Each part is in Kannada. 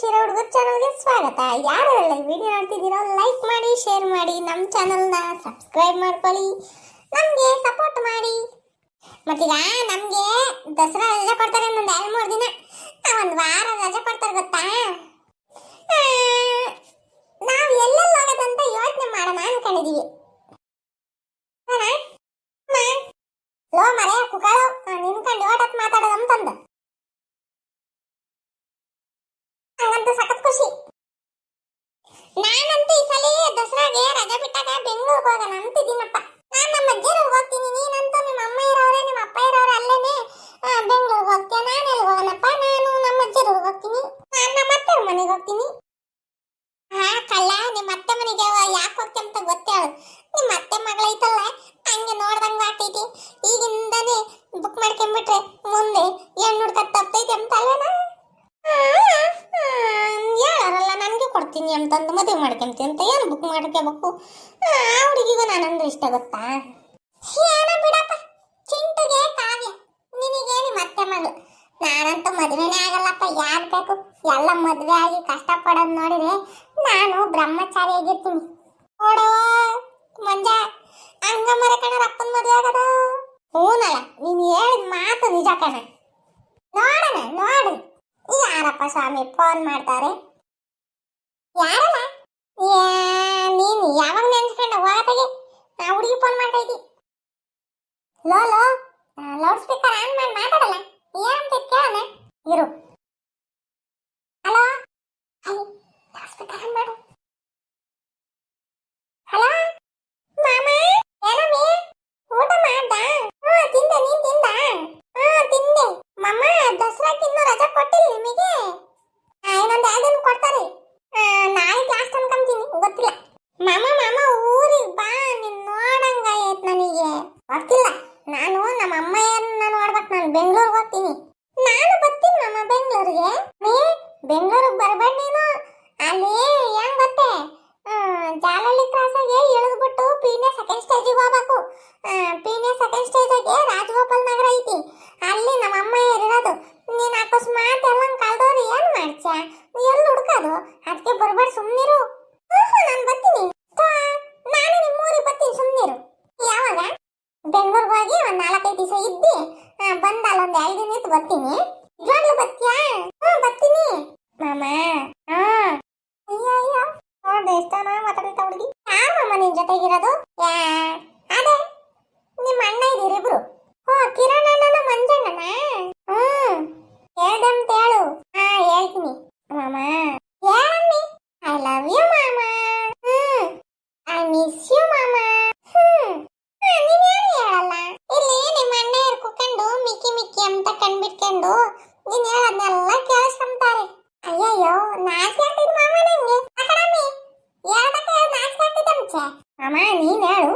ಶಿರಾ ಹುಡುಗರ ಚಾನಲ್ಗೆ ಸ್ವಾಗತ. ಯಾರು ಎಲ್ಲ ವಿಡಿಯೋ ನೋಡ್ತಿದ್ದೀರೋ ಲೈಕ್ ಮಾಡಿ ಶೇರ್ ಮಾಡಿ ನಮ್ಮ ಚಾನಲ್ನ ಸಬ್ಸ್ಕ್ರೈಬ್ ಮಾಡ್ಕೊಳ್ಳಿ, ನಮಗೆ ಸಪೋರ್ಟ್ ಮಾಡಿ. ಮತ್ತೀಗ ನಮಗೆ ದಸರಾ ರಜೆ ಕೊಡ್ತಾರೆ ಒಂದು ಎರಡು ಮೂರು ದಿನ. ಒಂದು ವಾರ ರಜೆ ಕೊಡ್ತಾರೆ ಗೊತ್ತಾ? ನಾವು ಎಲ್ಲೆಲ್ಲಿ ಹೋಗೋದಂತ ಯೋಚನೆ ಮಾಡೋಣ ಅನ್ಕೊಂಡಿದ್ದೀವಿ? ಲೋ ಮರೆ ಕುಕಾಳು. ನಿನ್ಕೊಂಡು ಓಟಕ್ಕೆ ಮಾತಾಡೋದು ಹಂಗಂತ ಸಖತ್ ಖುಷಿ. ನಾನಂತೂ ಈ ಸಲ ದಸರಾಗೆ ರಜೆ ಬಿಟ್ಟಾಗ ಬೆಂಗಳೂರಿಗೆ ಹೋಗೋಣ ಅಂತಿದ್ದೀನಪ್ಪ. ನಾನು ನಮ್ಮ ಅಜ್ಜಿಯವ್ರಿಗೆ ಹೋಗ್ತೀನಿ, ನೀನಂತೂ ನಿಮ್ಮ ಅಮ್ಮ ಇರೋರೆ ನಿಮ್ಮ ಅಪ್ಪ ಇರೋರೆ ಅಲ್ಲೇನೆ ಬೆಂಗಳೂರಿಗೆ ಹೋಗ್ತೀಯ, ನಾನು ಎಲ್ಲಿ ಹೋಗೋಣಪ್ಪ? ನಾನು ನಮ್ಮ ಅಜ್ಜಿಯವ್ರಿಗೆ ಹೋಗ್ತೀನಿ, ನಾನು ನಮ್ಮ ಅತ್ತೆಯವ್ರ ಮನೆಗೆ ಹೋಗ್ತೀನಿ. ಹಾ, ಕಲ್ಲ, ನಿಮ್ಮ ಅತ್ತೆ ಮನೆಗೆ ಯಾಕೆ ಹೋಗ್ತಿ ಅಂತ ಗೊತ್ತೇಳು ನಿಮ್ಮ ಅತ್ತೆ ಮಗಳೈತಲ್ಲ ಹಂಗೆ ನೋಡ್ದಂಗೆ ಆಗ್ತೈತಿ ಈಗಿಂದಾನೆ ಕೊಡ್ತೀನಿ ಅಂತಂದು ಮದುವೆ ಮಾಡ್ಕೊಂತೀನಿ ಅಂತ ಏನು ಬುಕ್ ಮಾಡ್ಕೋಬೇಕು? ಆ ಹುಡುಗಿಗೂ ನಾನಂದ್ರೆ ಇಷ್ಟ ಗೊತ್ತಾ? ಏನೋ ಬಿಡಪ್ಪ, ಚಿಂಟುಗೆ ಕಾವ್ಯ. ನಿನಗೇನು ಮತ್ತೆ ಮಗಳು ನಾನಂತೂ ಮದುವೆನೇ ಆಗಲ್ಲಪ್ಪ, ಯಾರು ಬೇಕು? ಎಲ್ಲ ಮದುವೆ ಆಗಿ ಕಷ್ಟಪಡೋದು ನೋಡಿದ್ರೆ ನಾನು ಬ್ರಹ್ಮಚಾರಿ ಆಗಿರ್ತೀನಿ ನೋಡೋ, ಮಂಜ ಹಂಗ ಮರ ಕಣ ಅಪ್ಪನ ಮದುವೆ ಆಗದ. ಹೂನಲ್ಲ ನೀನು ಹೇಳಿದ ಮಾತು ನಿಜ ಕಣ. ನೋಡೋಣ, ನೋಡು. ಯಾರಪ್ಪ ಸ್ವಾಮಿ ಫೋನ್ ಮಾಡ್ತಾರೆ? ಯಾರಲ್ಲ ನೀನು ಯಾವಾಗ ನೆನ್ಸ್ಕೊಂಡ? ಹೋಗತೆಗೆ ನಾ ಹುಡುಗಿ ಫೋನ್ ಮಾಡ್ತಾ ಇದ್ದಿ. ಲೌಡ್ ಸ್ಪೀಕರ್ ಆನ್ ಮಾಡಿ, ಮಾತಾಡಲ್ಲ ಏನಂತ ಕೇಳೋಣ ಇರು ಹಲೋ ಲೌಡ್ ಸ್ಪೀಕರ್ ಆನ್ ಮಾಡು ಹಲೋ ಮಾಮ ಏನಮ್ಮಿ ಊಟ ಮಾಡ್ದ ಹಾ ತಿಂದೆ ನೀನ್ ತಿಂದ ಹಾ ತಿಂದೆ ಮಮ್ಮ ದಸರಾಕ್ಕೆ ಇನ್ನೂ ರಜಾ ಕೊಟ್ಟಿಲ್ಲ ನಿಮಗೆ ಆ, ಇನ್ನೊಂದ್ ಎರಡು ದಿನ ಕೊಡ್ತಾರೆ ಆ, ನಾಳೆ ಕ್ಲಾಸ್ ಅನ್ಕೊಂತೀನಿ ಗೊತ್ತಿಲ್ಲ ಮಾಮ ಮಾಮ ಊರಿಗೆ ಬಾ ನಿನ್ ನೋಡಂಗ ಆಯ್ತು ನನಗೆ ಗೊತ್ತಿಲ್ಲ ನಾನು ನಮ್ಮ ಅಮ್ಮಯ್ಯನ್ನ ನೋಡ್ಬೇಕು ನಾನು ಬೆಂಗಳೂರಿಗೆ ಹೋಗ್ತೀನಿ ನಾನು ಬರ್ತೀನಿ ಮಾಮ ಬೆಂಗಳೂರಿಗೆ ನೀ? ಬೆಂಗಳೂರಿಗೆ ಬರ್ಬೇಡ ನೀನು. ಅಲ್ಲಿ ಹೆಂಗ್ ಗೊತ್ತೇ? ಆ, ಜಾಲಹಳ್ಳಿ ಕ್ರಾಸಾಗೆ ಇಳಿದ್ಬಿಟ್ಟು ಪೀನೆ ಸೆಕೆಂಡ್ ಸ್ಟೇಜಿಗೆ ಹೋಗ್ಬೇಕು. ಪೀನೆ ಸೆಕೆಂಡ್ ಸ್ಟೇಜಿಗೆ ರಾಜಗೋಪಾಲ್ ನಗರ ಐತಿ. ಅಲ್ಲಿ ನಮ್ಮ ಅಮ್ಮ ಇರೋದು ನೀನು ಅಕಸ್ಮಾತ್ ಎಲ್ಲ ಕಳ್ದವ್ರು ಏನ್ ನೀ ಎಲ್ಲಿ ಹುಡ್ಕೋದು? ಅದಕ್ಕೆ ಬರಬೇಡ ಸುಮ್ಮನಿರು ನಾನು ಬರ್ತೀನಿ. ನಾನು ನಾನು ನಿಮ್ಮೂರಿಗೆ ಬರ್ತೀನಿ ಸುಮ್ಮನಿರು ಯಾವಾಗ? ಬೆಂಗಳೂರಿಗೆ ಹೋಗಿ ಒಂದು ನಾಲ್ಕೈದು ದಿವಸ ಇದ್ದಿ. ಬಂದ ಅಲ್ಲೊಂದು ಎರಡು ದಿನ ಇತ್ತು ಬರ್ತೀನಿ. ನಿಜವಾಗ್ಲೂ ಬರ್ತೀಯಾ? ಹಾ ಬರ್ತೀನಿ. ಮಾಮ, ಹಾ. ಅಯ್ಯೋ ಅಯ್ಯೋ ನೋಡ್ದೆ ಎಷ್ಟನ ಮಾತಾಡ್ತಾ ಹುಡುಗಿ. ಯಾರು ಮಾಮ ನಿನ್ ಜೊತೆಗಿರೋದು? ಯಾ, ಅದೇ, ನಿಮ್ಮ ಅಣ್ಣ ಇದೀರಿಬ್ರು ಓ, ಕಿರಣ್ ಅಣ್ಣನ, ಮಂಜಣ್ಣನ? ಹ್ಮ್. ಹೇಳ್ದಂತ ಹೇಳು. ಹಾ, ಹೇಳ್ತೀನಿ. ಮಾಮ, ಹೇಳಮ್ಮಿ. ಐ ಲವ್ ಯು ಮಾಮ. ಹ್ಮ್. ಐ ಮಿಸ್ ಯು ಮಾಮ. ಹ್ಮ್. ಹೇಳಲ್ಲ? ಇಲ್ಲಿ ನಿಮ್ಮ ಅಣ್ಣ ಕುತ್ಕೊಂಡು ಮಿಕ್ಕಿ ಮಿಕ್ಕಿ ಅಂತ ಕಂಡ್ಬಿಟ್ಕೊಂಡು ನೀನ್ ಹೇಳದ್ನೆಲ್ಲ ಕೇಳಿಸ್ಕೊಂತಾರೆ ಅಯ್ಯಯ್ಯೋ ನಾಚಿಕೆ ಆಗ್ತೈತಿ ಮಾಮ ನಂಗೆ ಅಕಡಮಿ ಹೇಳ್ದಕ್ಕೆ ನಾಚಿಕೆ ಆಗ್ತೈತೆ ಮುಂಚೆ ಮಾಮ ನೀನ್ ಹೇಳು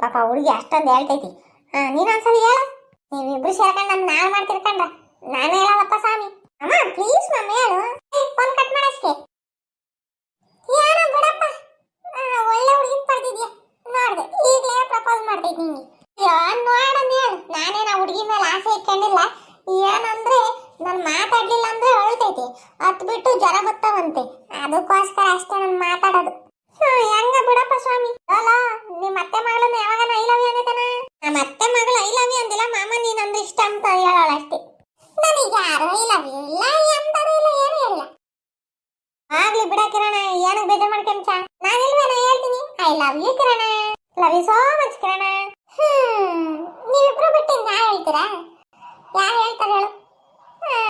ಪಾಪ ಹುಡುಗಿ ಅಷ್ಟೊಂದು ಹೇಳ್ತೈತಿ ಹಾ ನೀನ್ ಒಂದ್ಸಲ ಹೇಳು ನೀವಿಬ್ರು ಸೇರ್ಕೊಂಡು ನನ್ನ ನಾಳೆ ಮಾಡ್ತಿರ್ಕಂಡ ನಾನು ಹೇಳಲ್ಲಪ್ಪ ಸ್ವಾಮಿ ಅಮ್ಮ ಪ್ಲೀಸ್ ಮಾಮ ಹೇಳು ಫೋನ್ ಕಟ್ ಮಾಡಷ್ಟೇ ಏನೋ ಬಿಡಪ್ಪ ಆ, ಒಳ್ಳೆ ಹುಡುಗಿನ ಪಡೆದಿದ್ಯಾ ನೋಡ್ದೆ ಈಗಲೇ ಪ್ರಪೋಸ್ ಮಾಡ್ತೈತಿ ನಿಂಗೆ ಅಯ್ಯೋ ನೋಡೋಣ ಹೇಳು ನಾನೇನ ಹುಡುಗಿ ಮೇಲೆ ಆಸೆ ಇಟ್ಕೊಂಡಿಲ್ಲ ಏನಂದ್ರೆ ನಾನು ಮಾತಾಡ್ಲಿಲ್ಲ ಅಂದ್ರೆ ಅಳ್ತೈತಿ ಹತ್ ಬಿಟ್ಟು ಜ್ವರ ಬತ್ತಾವಂತೆ ಅದಕ್ಕೋಸ್ಕರ ಅಷ್ಟೇ ನಾನು ಮಾತಾಡೋದು ಹ್ಮ್, ಹೆಂಗ ಬಿಡಪ್ಪ ಸ್ವಾಮಿ ಅಲ್ಲ ನಿಮ್ಮ ಅತ್ತೆ ಮಗಳನ್ನ ಯಾವಾಗ ಐ ಲವ್ ಯು ಅಂದಿದ್ದಾನ ನಮ್ಮ ಅತ್ತೆ ಮಗಳು ಐ ಲವ್ ಯು ಅಂದಿಲ್ಲ ಮಾಮ ನೀನಂದ್ರೆ ಇಷ್ಟ ಅಂತ ಹೇಳೋಳ ಅಷ್ಟೇ ನನಗೆ ಯಾರು ಇಲ್ಲ ಇಲ್ಲ ಎಂತರೂ ಇಲ್ಲ ಏನು ಇಲ್ಲ. ಆಗ್ಲಿ ಬಿಡ ಕಿರಣ ಏನಕ್ಕೆ ಬೇಜಾರ್ ನಾನು ಇಲ್ವೇನ ಹೇಳ್ತೀನಿ. I love you Kiran. Love you so much Kiran. Hmm, ನೀವಿಬ್ರು ಬಿಟ್ಟು ಯಾರು ಹೇಳ್ತೀರಾ? ಯಾರು ಹೇಳ್ತಾರೆ ಹೇಳು.